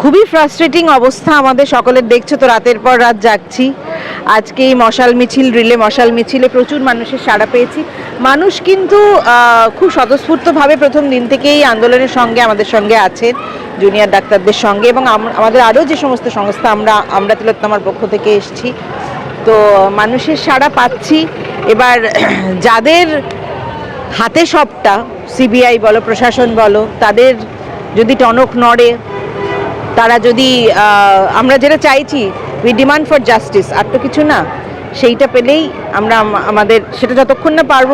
খুবই ফ্রাস্ট্রেটিং অবস্থা আমাদের সকলের। দেখছ তো, রাতের পর রাত যাচ্ছি আজকে এই মশাল মিছিল, রিলে মশাল মিছিলে প্রচুর মানুষের সাড়া পেয়েছি। মানুষ কিন্তু খুব স্বতঃস্ফূর্তভাবে প্রথম দিন থেকেই এই আন্দোলনের সঙ্গে আমাদের সঙ্গে আছেন জুনিয়র ডাক্তারদের সঙ্গে এবং আমাদের আরও যে সমস্ত সংস্থা, আমরা আমরা তিলোত্তমার পক্ষ থেকে এসছি। তো মানুষের সাড়া পাচ্ছি। এবার যাদের হাতে সবটা সিবিআই বলো, প্রশাসন বলো, তাদের যদি টনক নড়ে তারা যদি আমরা যেটা চাইছি উই ডিমান্ড ফর জাস্টিস আর তো কিছু না, সেইটা পেলেই আমরা আমাদের, সেটা যতক্ষণ না পারব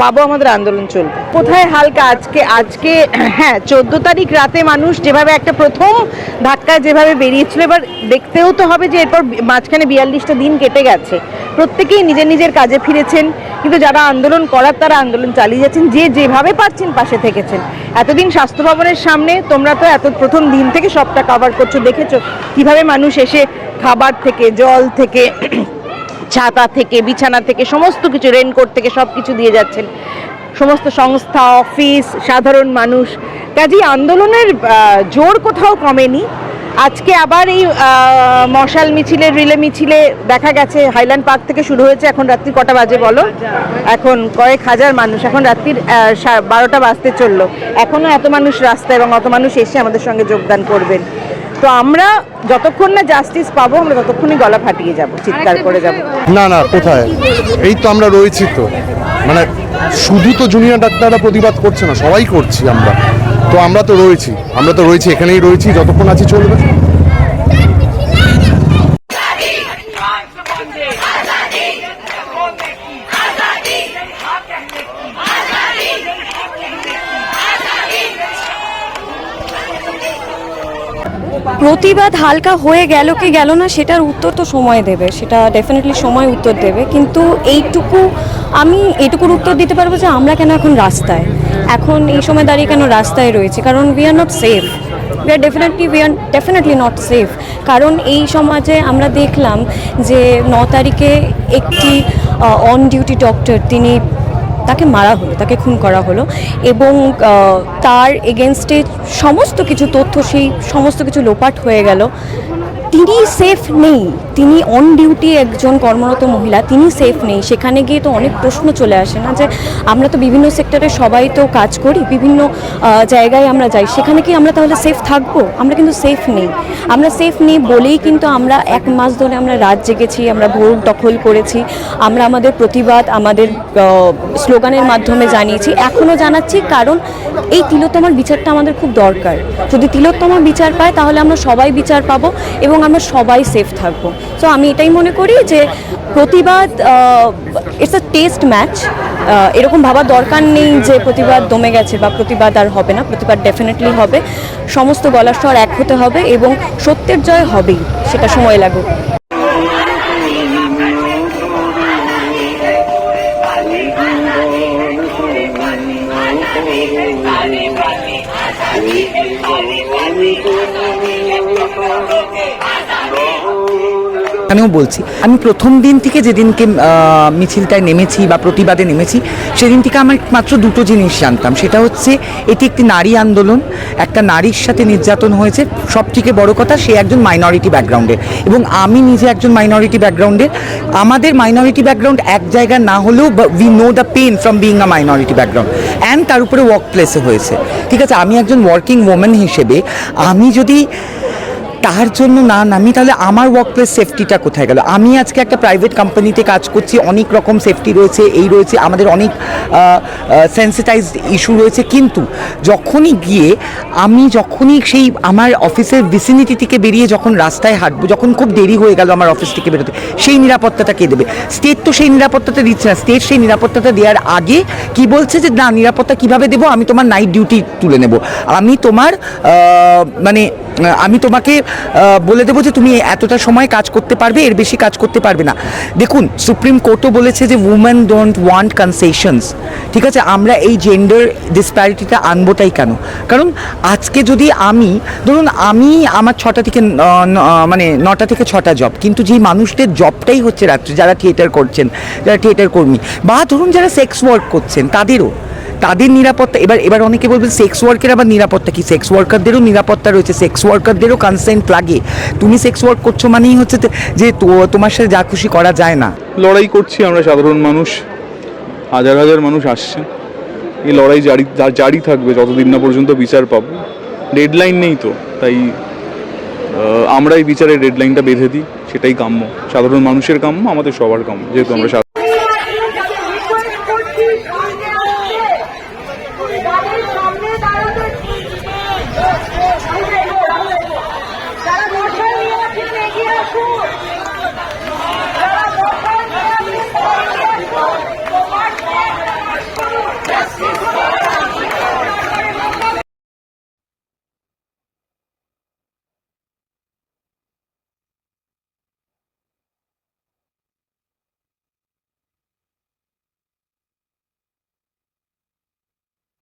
পাবো আমাদের আন্দোলন চলবে। কোথায় হালকা আজকে? আজকে হ্যাঁ চোদ্দ তারিখ রাতে মানুষ যেভাবে একটা প্রথম ধাক্কায় যেভাবে বেরিয়েছিল, এবার দেখতেও তো হবে যে এরপর মাঝখানে বিয়াল্লিশটা দিন কেটে গেছে। প্রত্যেকেই নিজের নিজের কাজে ফিরেছেন, কিন্তু যারা আন্দোলন করার তারা আন্দোলন চালিয়ে যাচ্ছেন, যে যেভাবে পাচ্ছেন পাশে থেকেছেন। এতদিন স্বাস্থ্য ভবনের সামনে তোমরা তো এত প্রথম দিন থেকে সবটা কভার করছ, দেখেছ কীভাবে মানুষ এসে খাবার থেকে, জল থেকে ছাতা থেকে, বিছানা থেকে, সমস্ত কিছু রেনকোট থেকে সব কিছু দিয়ে যাচ্ছেন। সমস্ত সংস্থা অফিস সাধারণ মানুষ। কাজেই আন্দোলনের জোর কোথাও কমেনি। আজকে আবার এই মশাল মিছিলে, রিলে মিছিলে দেখা গেছে। হাইল্যান্ড পার্ক থেকে শুরু হয়েছে। এখন রাত্রি কটা বাজে বলো? এখন কয়েক হাজার মানুষ। এখন রাত্রির বারোটা বাজতে চলল। এখনও এত মানুষ রাস্তায় এবং অত মানুষ এসে আমাদের সঙ্গে যোগদান করবেন। তো আমরা যতক্ষণ না জাস্টিস পাবো আমরা ততক্ষণই গলা ফাটিয়ে যাব চিৎকার করে যাব। না না কোথায়? এই তো আমরা রয়েছি তো। মানে শুধু তো জুনিয়র ডাক্তাররা প্রতিবাদ করছে না সবাই করছি আমরা। তো আমরা তো রয়েছি আমরা তো রয়েছি এখানেই রয়েছি যতক্ষণ আছি চলবে। প্রতিবাদ হালকা হয়ে গেল কি গেল না, সেটার উত্তর তো সময় দেবে, সেটা ডেফিনেটলি সময় উত্তর দেবে, কিন্তু এইটুকু আমি এটুকুর উত্তর দিতে পারব যে আমরা কেন এখন রাস্তায়? এখন এই সময় দাঁড়িয়ে কেন রাস্তায় রয়েছে? কারণ we are not safe we are definitely we are definitely not safe কারণ এই সমাজে আমরা দেখলাম যে ন তারিখে একটি অন ডিউটি ডক্টর তিনি তাকে মারা হলো, তাকে খুন করা হলো এবং তার এগেনস্টে সমস্ত কিছু তথ্য, সেই সমস্ত কিছু লোপাট হয়ে গেল। তিনি সেফ নেই। তিনি অন ডিউটি একজন কর্মরত মহিলা তিনি সেফ নেই। সেখানে গিয়ে তো অনেক প্রশ্ন চলে আসে না যে, আমরা তো বিভিন্ন সেক্টরে সবাই তো কাজ করি, বিভিন্ন জায়গায় আমরা যাই। সেখানে কি আমরা তাহলে সেফ থাকব? আমরা কিন্তু সেফ নেই। আমরা সেফ নেই বলেই কিন্তু আমরা এক মাস ধরে আমরা রাত জেগেছি, আমরা ভোর দখল করেছি, আমরা আমাদের প্রতিবাদ, আমাদের স্লোগানের মাধ্যমে জানিয়েছি। এখনও জানাচ্ছি, কারণ এই তিলোত্তমার বিচারটা আমাদের খুব দরকার। যদি তিলোত্তমা বিচার পায়, তাহলে আমরা সবাই বিচার পাবো এবং আমরা সবাই সেফ থাকব। সো আমি এটাই মনে করি যে প্রতিবাদ ইটস আ টেস্ট ম্যাচ এরকম ভাবার দরকার নেই যে প্রতিবাদ দমে গেছে বা প্রতিবাদ আর হবে না, প্রতিবাদ ডেফিনেটলি হবে। সমস্ত গলার স্বর এক হতে হবে এবং সত্যের জয় হবেই, সেটা সময় লাগুক। এখানেও বলছি। আমি প্রথম দিন থেকে যেদিনকে মিছিলটায় নেমেছি বা প্রতিবাদে নেমেছি, সেদিন থেকে আমার মাত্র দুটো জিনিস জানতাম। সেটা হচ্ছে, এটি একটি নারী আন্দোলন, একটা নারীর সাথে নির্যাতন হয়েছে। সব থেকে বড় কথা, সে একজন মাইনরিটি ব্যাকগ্রাউন্ডের এবং আমি নিজে একজন মাইনরিটি ব্যাকগ্রাউন্ডের আমাদের মাইনরিটি ব্যাকগ্রাউন্ড এক জায়গা না হলেও we know the pain from being a minority background and তার উপরে ওয়ার্ক প্লেসে হয়েছে। ঠিক আছে, আমি একজন ওয়ার্কিং ওমেন হিসেবে, আমি যদি তার জন্য না নামি, তাহলে আমার ওয়ার্ক প্লেস সেফটিটা কোথায় গেল? আমি আজকে একটা প্রাইভেট কোম্পানিতে কাজ করছি, অনেক রকম সেফটি রয়েছে, এই রয়েছে, আমাদের অনেক সেন্সিটাইজড ইস্যু রয়েছে, কিন্তু যখনই গিয়ে আমি যখনই সেই আমার অফিসের ভিসিনিটি থেকে বেরিয়ে যখন রাস্তায় হাঁটবো, যখন খুব দেরি হয়ে গেল আমার অফিস থেকে বেরোতে, সেই নিরাপত্তাটা কে দেবে? স্টেট তো সেই নিরাপত্তাটা দিচ্ছে না স্টেট সেই নিরাপত্তাটা দেওয়ার আগে কি বলছে যে, না, নিরাপত্তা কীভাবে দেবো? আমি তোমার নাইট ডিউটি তুলে নেব। আমি তোমার মানে আমি তোমাকে বলে দেবো যে তুমি এতটা সময় কাজ করতে পারবে, এর বেশি কাজ করতে পারবে না। দেখুন সুপ্রিম কোর্টও বলেছে যে উমেন ডোন্ট ওয়ান্ট কনসেশনস ঠিক আছে, আমরা এই জেন্ডার ডিসপ্যারিটিটা আনব তাই কেন? কারণ আজকে যদি আমি, ধরুন আমি আমার ছটা থেকে মানে নটা থেকে ছটা জব কিন্তু যে মানুষদের জবটাই হচ্ছে রাত্রে, যারা থিয়েটার করছেন, যারা থিয়েটার কর্মী, বা ধরুন যারা সেক্স ওয়ার্ক করছেন, তাদেরও তাদের নিরাপত্তা এবার এবার অনেকে বলবে সেক্স ওয়ার্কের আবার নিরাপত্তা কি? সেক্স ওয়ার্কারদেরও নিরাপত্তা রয়েছে সেক্স ওয়ার্কারদেরও কনসেন্ট লাগে। তুমি সেক্স ওয়ার্ক করছ মানেই হচ্ছে যে- তোমার সাথে যা খুশি করা যায় না। লড়াই করছি আমরা সাধারণ মানুষ। হাজার হাজার মানুষ আসছে। এই লড়াই জারি জারি থাকবে যতদিন না পর্যন্ত বিচার পাবো। ডেডলাইন নেই তো তাই আহ, আমরা এই বিচারের ডেডলাইনটা বেঁধে দিই সেটাই কাম্য। সাধারণ মানুষের কাম্য আমাদের সবার কাম্য যেহেতু আমরা